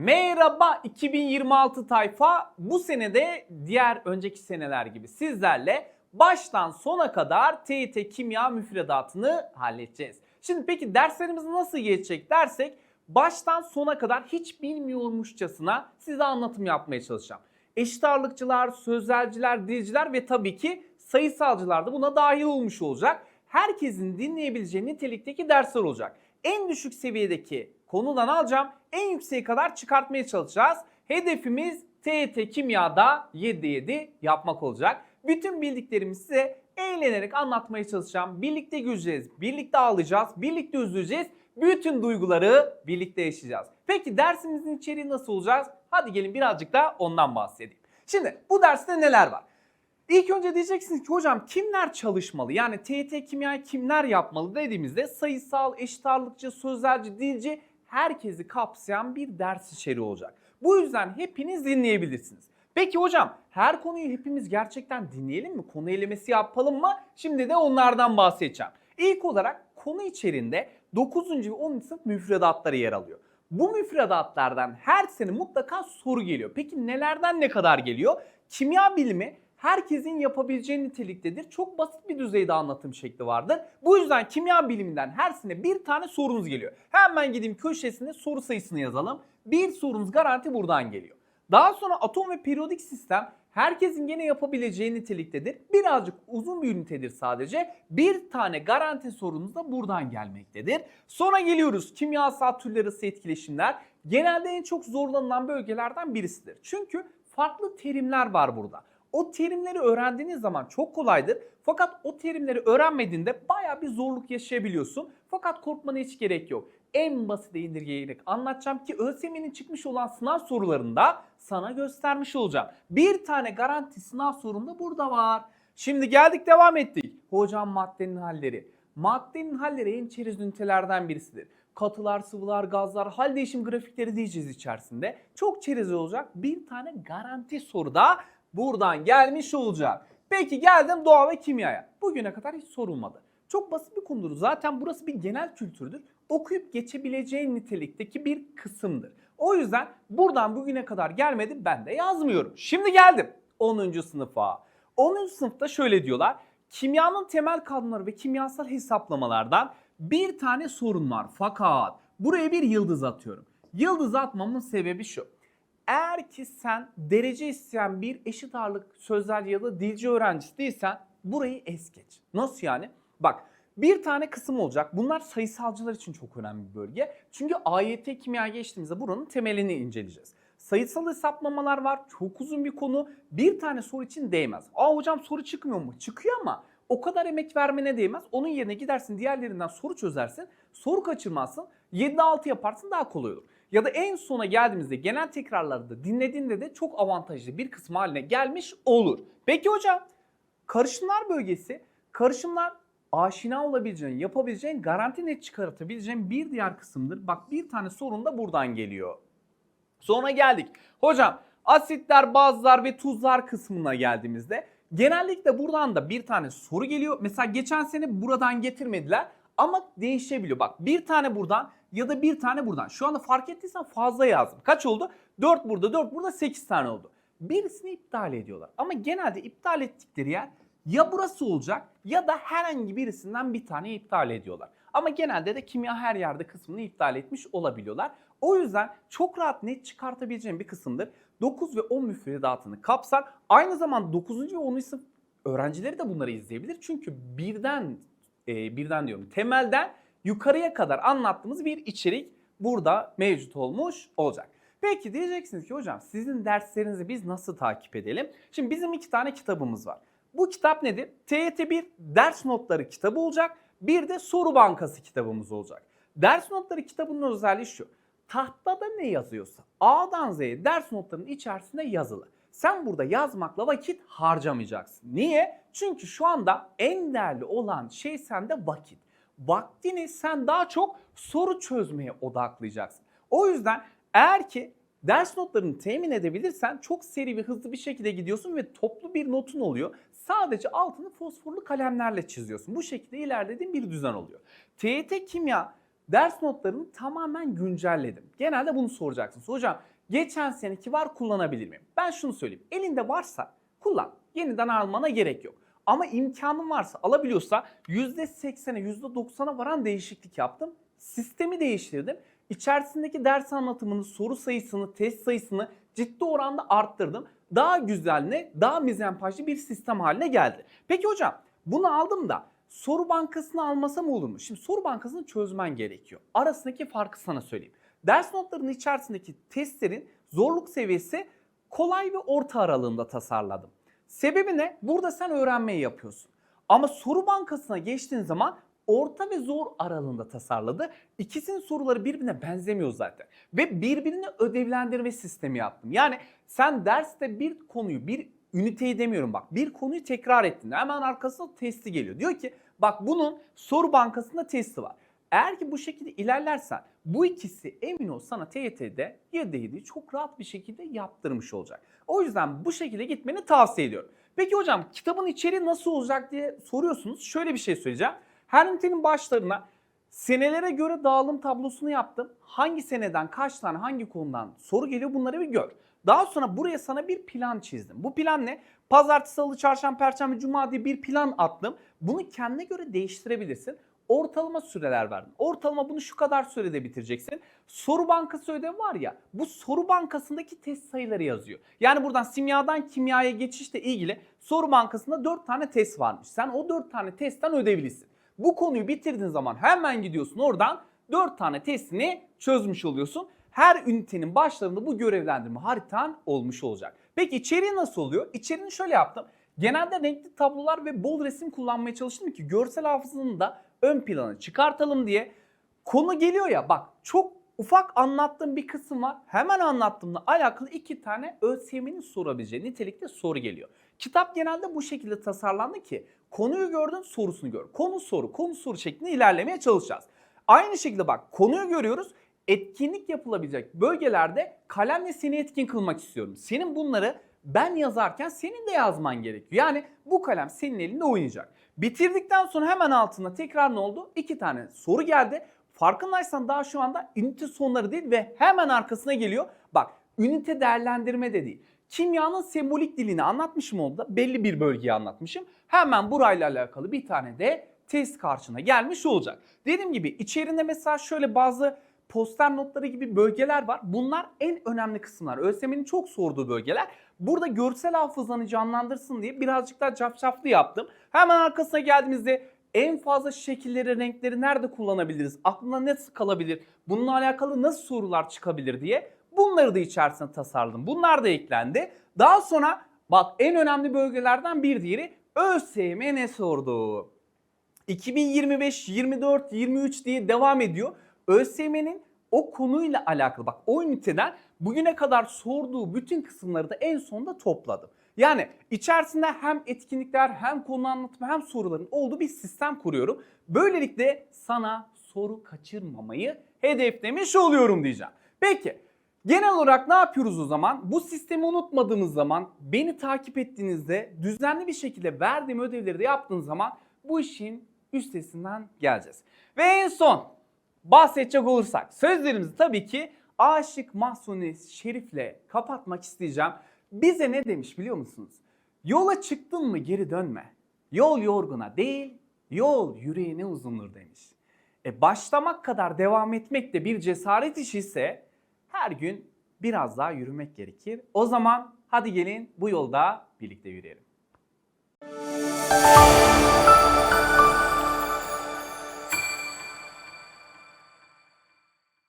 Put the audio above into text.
Merhaba 2026 tayfa. Bu senede diğer önceki seneler gibi sizlerle baştan sona kadar TYT kimya müfredatını halledeceğiz. Şimdi peki derslerimiz nasıl geçecek dersek baştan sona kadar hiç bilmiyormuşçasına size anlatım yapmaya çalışacağım. Eşit ağırlıkçılar, sözelciler, dilciler ve tabii ki sayısalcılar da buna dahil olmuş olacak. Herkesin dinleyebileceği nitelikteki dersler olacak. En düşük seviyedeki konudan alacağım. En yükseğe kadar çıkartmaya çalışacağız. Hedefimiz TET Kimya'da 7'de 7 yapmak olacak. Bütün bildiklerimi size eğlenerek anlatmaya çalışacağım. Birlikte güleceğiz, birlikte ağlayacağız, birlikte üzüleceğiz. Bütün duyguları birlikte yaşayacağız. Peki dersimizin içeriği nasıl olacak? Hadi gelin birazcık da ondan bahsedeyim. Şimdi bu derste neler var? İlk önce diyeceksiniz ki hocam kimler çalışmalı? Yani TYT kimyayı kimler yapmalı dediğimizde sayısal, eşit ağırlıkçı, sözelci, dilci herkesi kapsayan bir ders içeriği olacak. Bu yüzden hepiniz dinleyebilirsiniz. Peki hocam her konuyu hepimiz gerçekten dinleyelim mi? Konu elemesi yapalım mı? Şimdi de onlardan bahsedeceğim. İlk olarak konu içerisinde 9. ve 10. sınıf müfredatları yer alıyor. Bu müfredatlardan her sene mutlaka soru geliyor. Peki nelerden ne kadar geliyor? Kimya bilimi herkesin yapabileceği niteliktedir. Çok basit bir düzeyde anlatım şekli vardır. Bu yüzden kimya biliminden her sene bir tane sorunuz geliyor. Hemen gideyim köşesine soru sayısını yazalım. Bir sorunuz garanti buradan geliyor. Daha sonra atom ve periyodik sistem herkesin gene yapabileceği niteliktedir. Birazcık uzun bir ünitedir sadece. Bir tane garanti sorunuz da buradan gelmektedir. Sonra geliyoruz kimyasal türler arası etkileşimler. Genelde en çok zorlanılan bölgelerden birisidir. Çünkü farklı terimler var burada. O terimleri öğrendiğiniz zaman çok kolaydır. Fakat o terimleri öğrenmediğinde baya bir zorluk yaşayabiliyorsun. Fakat korkmana hiç gerek yok. En basite indirgeyerek anlatacağım ki ÖSYM'nin çıkmış olan sınav sorularında sana göstermiş olacağım. Bir tane garanti sınav sorunda burada var. Şimdi geldik devam ettik. Hocam maddenin halleri. Maddenin halleri en çerez ünitelerden birisidir. Katılar, sıvılar, gazlar, hal değişim grafikleri diyeceğiz içerisinde. Çok çerez olacak. Bir tane garanti soru da buradan gelmiş olacak. Peki geldim doğa ve kimyaya. Bugüne kadar hiç sorulmadı. Çok basit bir konudur. Zaten burası bir genel kültürdür. Okuyup geçebileceğin nitelikteki bir kısımdır. O yüzden buradan bugüne kadar gelmedi ben de yazmıyorum. Şimdi geldim 10. sınıfa. 10. sınıfta şöyle diyorlar. Kimyanın temel kanunları ve kimyasal hesaplamalardan bir tane sorun var. Fakat buraya bir yıldız atıyorum. Yıldız atmamın sebebi şu. Eğer ki sen derece isteyen bir eşit ağırlık sözel ya da dilci öğrencisi değilsen burayı es geç. Nasıl yani? Bak bir tane kısım olacak. Bunlar sayısalcılar için çok önemli bir bölge. Çünkü AYT kimya geçtiğimizde buranın temelini inceleyeceğiz. Sayısal hesaplamalar var. Çok uzun bir konu. Bir tane soru için değmez. Aa hocam soru çıkmıyor mu? Çıkıyor ama o kadar emek vermene değmez. Onun yerine gidersin diğerlerinden soru çözersin. Soru kaçırmazsın. 7'de 6 yaparsın daha kolay olur. Ya da en sona geldiğimizde genel tekrarları da dinlediğinde de çok avantajlı bir kısmı haline gelmiş olur. Peki hocam karışımlar bölgesi karışımlar aşina olabileceğin, yapabileceğin, garanti net çıkartabileceğin bir diğer kısımdır. Bak bir tane sorun da buradan geliyor. Sonra geldik. Hocam asitler, bazlar ve tuzlar kısmına geldiğimizde genellikle buradan da bir tane soru geliyor. Mesela geçen sene buradan getirmediler ama değişebiliyor. Bak bir tane buradan ya da bir tane buradan. Şu anda fark ettiysen fazla yazdım. Kaç oldu? 4 burada, 4 burada 8 tane oldu. Birisini iptal ediyorlar. Ama genelde iptal ettikleri yer ya burası olacak ya da herhangi birisinden bir tane iptal ediyorlar. Ama genelde de kimya her yerde kısmını iptal etmiş olabiliyorlar. O yüzden çok rahat net çıkartabileceğim bir kısımdır. 9 ve 10 müfredatını kapsar. Aynı zamanda 9. ve 10. sınıf öğrencileri de bunları izleyebilir. Çünkü birden e, birden diyorum temelden yukarıya kadar anlattığımız bir içerik burada mevcut olmuş olacak. Peki diyeceksiniz ki hocam sizin derslerinizi biz nasıl takip edelim? Şimdi bizim iki tane kitabımız var. Bu kitap nedir? TYT 1 ders notları kitabı olacak. Bir de soru bankası kitabımız olacak. Ders notları kitabının özelliği şu. Tahtada ne yazıyorsa A'dan Z'ye ders notlarının içerisinde yazılı. Sen burada yazmakla vakit harcamayacaksın. Niye? Çünkü şu anda en değerli olan şey sende vakit. Vaktini sen daha çok soru çözmeye odaklayacaksın. O yüzden eğer ki ders notlarını temin edebilirsen çok seri ve hızlı bir şekilde gidiyorsun ve toplu bir notun oluyor. Sadece altını fosforlu kalemlerle çiziyorsun. Bu şekilde ilerlediğin bir düzen oluyor. TYT kimya ders notlarını tamamen güncelledim. Genelde bunu soracaksınız. Hocam Geçen seneki var kullanabilir miyim? Ben şunu söyleyeyim. Elinde varsa kullan. Yeniden almana gerek yok. Ama imkanın varsa alabiliyorsa %80'e %90'a varan değişiklik yaptım. Sistemi değiştirdim. İçerisindeki ders anlatımını, soru sayısını, test sayısını ciddi oranda arttırdım. Daha güzel ne? Daha mizenpajlı bir sistem haline geldi. Peki hocam bunu aldım da soru bankasını almasam olur mu? Şimdi soru bankasını çözmen gerekiyor. Arasındaki farkı sana söyleyeyim. Ders notlarının içerisindeki testlerin zorluk seviyesi kolay ve orta aralığında tasarladım. Sebebi ne? Burada sen öğrenmeyi yapıyorsun. Ama soru bankasına geçtiğin zaman orta ve zor aralığında tasarladı. İkisinin soruları birbirine benzemiyor zaten. Ve birbirini ödevlendirme sistemi yaptım. Yani sen derste bir konuyu, bir üniteyi demiyorum bak. Bir konuyu tekrar ettin. Hemen arkasında testi geliyor. Diyor ki bak bunun soru bankasında testi var. Eğer ki bu şekilde ilerlersen bu ikisi emin ol sana TYT'de 7'yi çok rahat bir şekilde yaptırmış olacak. O yüzden bu şekilde gitmeni tavsiye ediyorum. Peki hocam kitabın içeriği nasıl olacak diye soruyorsunuz. Şöyle bir şey söyleyeceğim. Her ünitenin başlarına senelere göre dağılım tablosunu yaptım. Hangi seneden kaç tane hangi konudan soru geliyor bunları bir gör. Daha sonra buraya sana bir plan çizdim. Bu plan ne? Pazartesi, salı, çarşamba, perşembe, cuma diye bir plan attım. Bunu kendine göre değiştirebilirsin ortalama süreler verdim. Ortalama bunu şu kadar sürede bitireceksin. Soru bankası ödevi var ya bu soru bankasındaki test sayıları yazıyor. Yani buradan simyadan kimyaya geçişle ilgili soru bankasında 4 tane test varmış. Sen o 4 tane testten ödevlisin. Bu konuyu bitirdiğin zaman hemen gidiyorsun oradan 4 tane testini çözmüş oluyorsun. Her ünitenin başlarında bu görevlendirme haritan olmuş olacak. Peki içeriği nasıl oluyor? İçeriğini şöyle yaptım. Genelde renkli tablolar ve bol resim kullanmaya çalıştım ki görsel hafızanın da ön plana çıkartalım diye. Konu geliyor ya bak çok ufak anlattığım bir kısım var. Hemen anlattığımla alakalı iki tane ÖSYM'nin sorabileceği nitelikte soru geliyor. Kitap genelde bu şekilde tasarlandı ki konuyu gördün sorusunu gör. Konu soru, konu soru şeklinde ilerlemeye çalışacağız. Aynı şekilde bak konuyu görüyoruz. Etkinlik yapılabilecek bölgelerde kalemle seni etkin kılmak istiyorum. Senin bunları ben yazarken senin de yazman gerekiyor. Yani bu kalem senin elinde oynayacak. Bitirdikten sonra hemen altında tekrar ne oldu? İki tane soru geldi. Farkındaysan daha şu anda ünite sonları değil ve hemen arkasına geliyor. Bak ünite değerlendirme de değil. Kimyanın sembolik dilini anlatmışım oldu. Belli bir bölgeyi anlatmışım. Hemen burayla alakalı bir tane de test karşına gelmiş olacak. Dediğim gibi içerisinde mesela şöyle bazı poster notları gibi bölgeler var. Bunlar en önemli kısımlar. ÖSYM'nin çok sorduğu bölgeler. Burada görsel hafızanı canlandırsın diye birazcık daha cafcaflı yaptım. Hemen arkasına geldiğimizde en fazla şekilleri, renkleri nerede kullanabiliriz? Aklına nasıl kalabilir? Bununla alakalı nasıl sorular çıkabilir diye bunları da içerisine tasarladım. Bunlar da eklendi. Daha sonra bak en önemli bölgelerden bir diğeri ÖSYM ne sordu? 2025, 24, 23 diye devam ediyor. ÖSYM'nin o konuyla alakalı bak o üniteden bugüne kadar sorduğu bütün kısımları da en sonunda topladım. Yani içerisinde hem etkinlikler hem konu anlatımı hem soruların olduğu bir sistem kuruyorum. Böylelikle sana soru kaçırmamayı hedeflemiş oluyorum diyeceğim. Peki genel olarak ne yapıyoruz o zaman? Bu sistemi unutmadığınız zaman beni takip ettiğinizde düzenli bir şekilde verdiğim ödevleri de yaptığınız zaman bu işin üstesinden geleceğiz. Ve en son bahsedecek olursak sözlerimizi tabii ki Aşık Mahsuni Şerif'le kapatmak isteyeceğim. Bize ne demiş biliyor musunuz? Yola çıktın mı geri dönme. Yol yorguna değil, yol yüreğine uzundur demiş. E başlamak kadar devam etmek de bir cesaret işi ise her gün biraz daha yürümek gerekir. O zaman hadi gelin bu yolda birlikte yürüyelim.